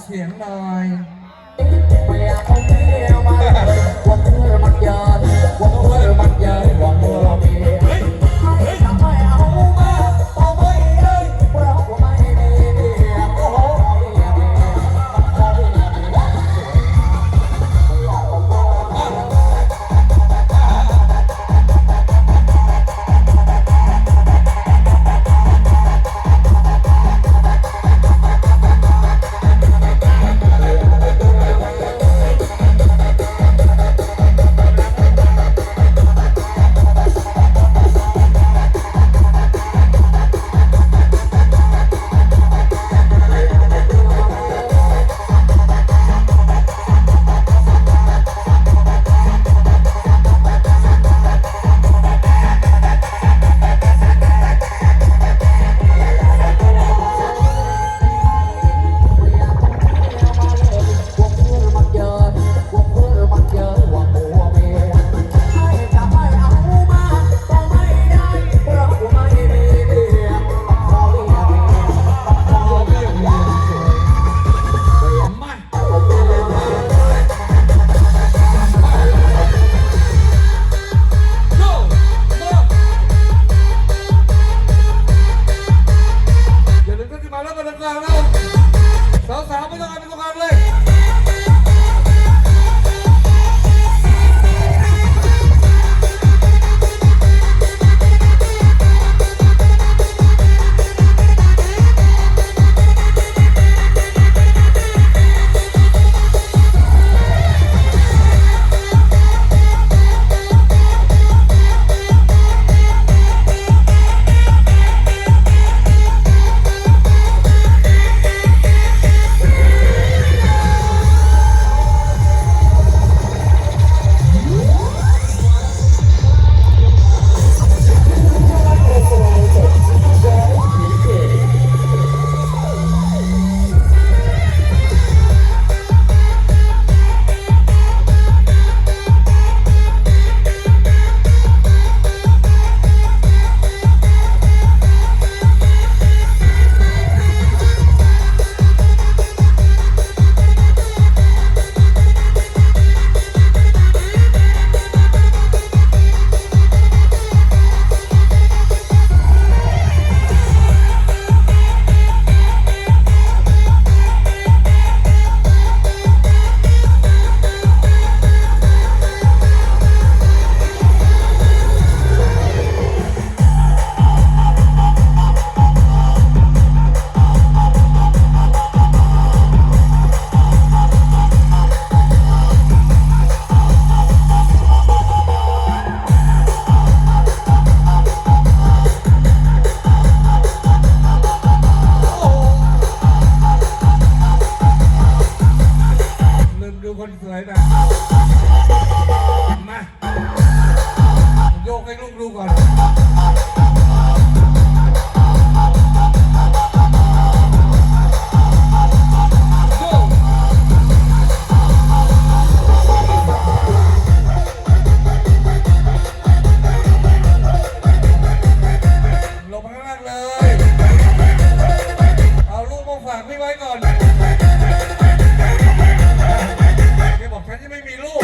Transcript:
เสียงหน่อยเมียเขาเมียมาวันเธอมันยานวันเธอมันยาน คนสวยมามาโยกให้ลูกดูก่อนลงมาข้างล่างเลย เอาลูกมาฝากพี่ไว้ก่อนันยังไม่มีลูก